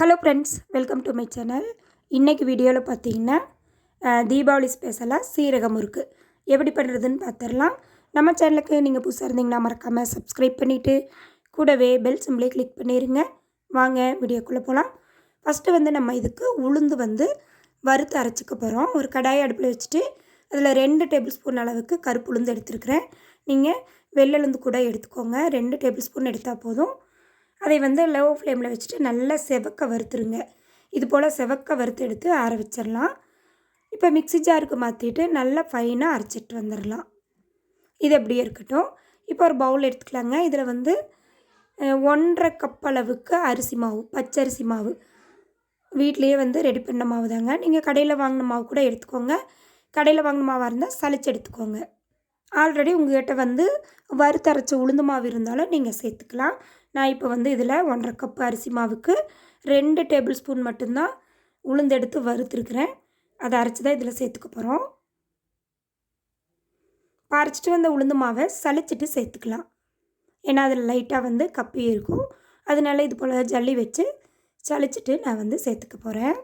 Hello friends welcome to my channel இன்றைக்கி வீடியோவில் பார்த்தீங்கன்னா தீபாவளி ஸ்பெஷலாக சீரகம் முறுக்கு எப்படி பண்ணுறதுன்னு பார்த்துடலாம். நம்ம சேனலுக்கு நீங்கள் புதுசாக இருந்தீங்கன்னா மறக்காமல் சப்ஸ்கிரைப் பண்ணிவிட்டு கூடவே பெல் சிம்பிளே கிளிக் பண்ணிடுங்க வாங்க வீடியோக்குள்ளே போகலாம் ஃபஸ்ட்டு வந்து நம்ம இதுக்கு உளுந்து வந்து வறுத்து அரைச்சிக்க போகிறோம் ஒரு கடாயை அடுப்பில் வச்சுட்டு அதில் ரெண்டு டேபிள் ஸ்பூன் அளவுக்கு கருப்பு உளுந்து எடுத்துருக்குறேன். நீங்கள் வெள்ளைலுந்து கூட எடுத்துக்கோங்க. ரெண்டு டேபிள் ஸ்பூன் எடுத்தால் போதும். அதை வந்து லோ ஃப்ளேமில் வச்சுட்டு நல்லா செவக்க வறுத்துருங்க. இது போல் செவக்க வறுத்து எடுத்து ஆற வச்சிடலாம் இப்போ மிக்ஸி ஜாருக்கு மாற்றிட்டு நல்லா ஃபைனாக அரைச்சிட்டு வந்துடலாம் இது அப்படியே இருக்கட்டும். இப்போ ஒரு பவுல் எடுத்துக்கலாங்க. இதில் வந்து ஒன்றரை கப் அளவுக்கு அரிசி மாவு பச்சரிசி மாவு. வீட்லேயே வந்து ரெடி பண்ண மாவு தாங்க. நீங்கள் கடையில் வாங்கின மாவு கூட எடுத்துக்கோங்க. கடையில் வாங்கின மாவாக இருந்தால் சளிச்சு எடுத்துக்கோங்க. ஆல்ரெடி உங்கள்கிட்ட வந்து வறுத்தரைச்ச உளுந்து மாவு இருந்தாலும் நீங்கள் சேர்த்துக்கலாம். நான் இப்போ வந்து இதில் ஒன்றரை கப் அரிசி மாவுக்கு ரெண்டு டேபிள் ஸ்பூன் மட்டும்தான் உளுந்தெடுத்து வறுத்துருக்குறேன். அதை அரைச்சி தான் இதில் சேர்த்துக்க போகிறோம் அரைச்சிட்டு வந்த உளுந்து மாவை சளிச்சிட்டு சேர்த்துக்கலாம். ஏன்னா அதில் லைட்டாக வந்து கப்பி இருக்கும். அதனால இது போல் ஜல்லி வச்சு சளிச்சிட்டு நான் வந்து சேர்த்துக்க போகிறேன்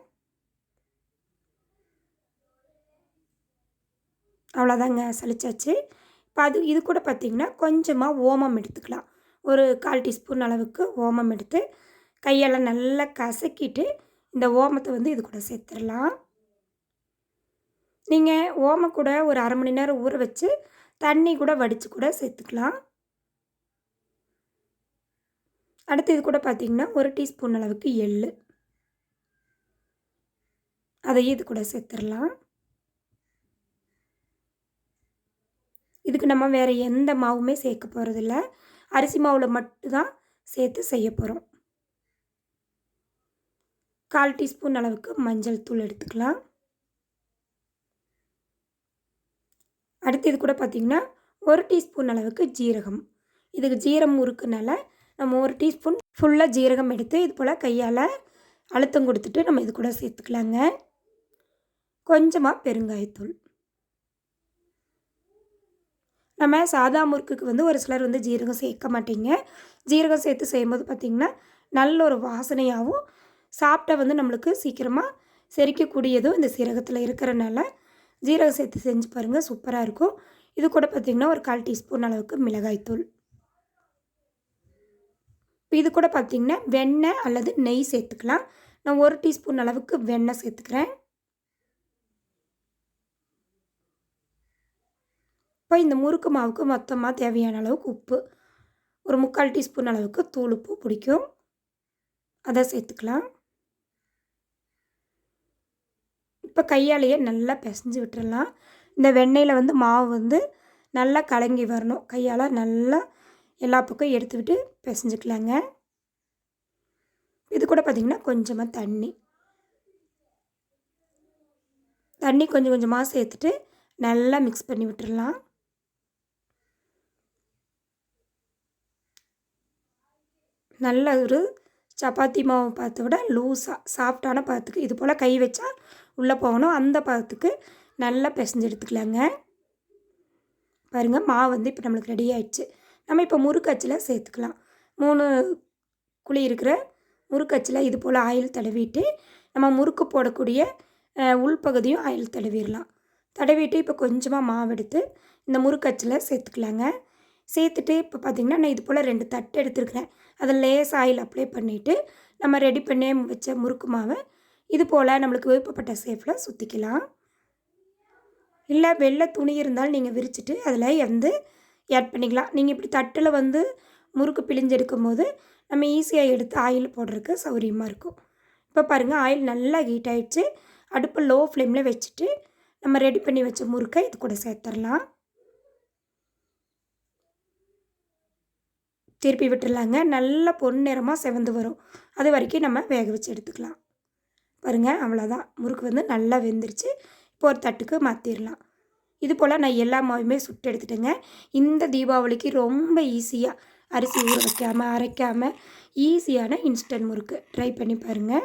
அவ்வளோதாங்க சளிச்சாச்சு. இப்போ அது இது கூட பார்த்திங்கன்னா கொஞ்சமாக ஓமம் எடுத்துக்கலாம். ஒரு கால் டீஸ்பூன் அளவுக்கு ஓமம் எடுத்து கையால் நல்லா கசக்கிட்டு இந்த ஓமத்தை வந்து இது கூட சேர்த்துடலாம். நீங்கள் ஓமம் கூட ஒரு அரை மணி நேரம் ஊற வச்சு தண்ணி கூட வடித்து கூட சேர்த்துக்கலாம். அடுத்து இது கூட பார்த்திங்கன்னா ஒரு டீஸ்பூன் அளவுக்கு எள் அதையும் இது கூட சேர்த்துடலாம். இதுக்கு நம்ம வேறு எந்த மாவுமே சேர்க்க போகிறதில்ல அரிசி மாவில் மட்டும்தான் சேர்த்து செய்ய போகிறோம் கால் டீஸ்பூன் அளவுக்கு மஞ்சள் தூள் எடுத்துக்கலாம். அடுத்து இது கூட பார்த்திங்கன்னா ஒரு டீஸ்பூன் அளவுக்கு ஜீரகம். இதுக்கு ஜீரம் உருக்குனால நம்ம ஒரு டீஸ்பூன் ஃபுல்லாக ஜீரகம் எடுத்து இது போல் கையால் அழுத்தம் கொடுத்துட்டு நம்ம இது கூட சேர்த்துக்கலாங்க. கொஞ்சமாக பெருங்காயத்தூள். நம்ம சாதா முறுக்குக்கு வந்து ஒரு சிலர் வந்து ஜீரகம் சேர்க்க மாட்டீங்க. ஜீரகம் சேர்த்து செய்யும்போது பார்த்திங்கன்னா நல்ல ஒரு வாசனையாகவும் சாப்பிட்டா வந்து நம்மளுக்கு சீக்கிரமாக செரிக்கக்கூடியதும் இந்த சீரகத்தில் இருக்கிறனால ஜீரகம் சேர்த்து செஞ்சு பாருங்கள் சூப்பராக இருக்கும். இது கூட பார்த்திங்கன்னா ஒரு கால் டீஸ்பூன் அளவுக்கு மிளகாய்த்தூள் இப்போ இது கூட பார்த்திங்கன்னா வெண்ணெய் அல்லது நெய் சேர்த்துக்கலாம். நான் ஒரு டீஸ்பூன் அளவுக்கு வெண்ணெய் சேர்த்துக்கிறேன். இப்போ இந்த முறுக்கு மாவுக்கு மொத்தமாக தேவையான அளவுக்கு உப்பு. ஒரு முக்கால் டீஸ்பூன் அளவுக்கு தூள் உப்பு பிடிக்கும். அதை சேர்த்துக்கலாம். இப்போ கையாலேயே நல்லா பிசைஞ்சு விட்டுடலாம் இந்த வெண்ணெயில் வந்து மாவு வந்து நல்லா கலங்கி வரணும். கையால் நல்லா எல்லா பக்கம் எடுத்துக்கிட்டு பிசைஞ்சுக்கலாங்க. இது கூட பார்த்திங்கன்னா கொஞ்சமாக தண்ணி. தண்ணி கொஞ்சம் கொஞ்சமாக சேர்த்துட்டு நல்லா மிக்ஸ் பண்ணி விட்டுடலாம் நல்ல ஒரு சப்பாத்தி மாவு பதத்தை விட லூஸாக சாஃப்டான பாத்துக்கு. இது போல் கை வச்சா உள்ளே போகணும். அந்த பாத்துக்கு நல்லா பிசைஞ்சு எடுத்துக்கலாங்க. பாருங்கள் மாவு வந்து இப்போ நம்மளுக்கு ரெடி ஆயிடுச்சு. நம்ம இப்போ முறுக்கச்சில் சேர்த்துக்கலாம். மூணு குழி இருக்கிற முறுக்கச்சில் இது போல் ஆயில் தடவிட்டு நம்ம முறுக்கு போடக்கூடிய உள்பகுதியும் ஆயில் தடவிடலாம் தடவிட்டு இப்போ கொஞ்சமாக மாவு எடுத்து இந்த முறுக்கச்சில் சேர்த்துக்கலாங்க. சேர்த்துட்டு இப்போ பார்த்திங்கன்னா நான் இது போல் ரெண்டு தட்டு எடுத்துருக்கிறேன். அதில் லேஸ் ஆயில் அப்ளை பண்ணிவிட்டு நம்ம ரெடி பண்ணி வச்ச முறுக்கு மாவை இது போல் நம்மளுக்கு விருப்பப்பட்ட சேஃபில் சுற்றிக்கலாம் இல்லை வெள்ளை துணி இருந்தாலும் நீங்கள் விரிச்சிட்டு அதில் வந்து ஆட் பண்ணிக்கலாம். நீங்கள் இப்படி தட்டில் வந்து முறுக்கு பிழிஞ்செடுக்கும் போது நம்ம ஈஸியாக எடுத்து ஆயில் போடுறதுக்கு சௌகரியமாக இருக்கும். இப்போ பாருங்கள் ஆயில் நல்லா ஹீட் ஆகிடுச்சு அடுப்பு லோ ஃப்ளேமில் வச்சுட்டு நம்ம ரெடி பண்ணி வச்ச முறுக்கை இது கூட சேர்த்துடலாம். திருப்பி விட்டுடலாங்க நல்லா பொன்னிறமாக செவந்து வரும். அது வரைக்கும் நம்ம வேக வச்சு எடுத்துக்கலாம். பாருங்கள் அவ்வளோதான் முறுக்கு வந்து நல்லா வெந்துருச்சு. இப்போ ஒரு தட்டுக்கு மாற்றிடலாம் இது போல் நான் எல்லா மாவுமே சுட்டு எடுத்துட்டேங்க. இந்த தீபாவளிக்கு ரொம்ப ஈஸியாக அரிசி ஊற வைக்காமல் அரைக்காமல் ஈஸியான இன்ஸ்டன்ட் முறுக்கு. ட்ரை பண்ணி பாருங்கள்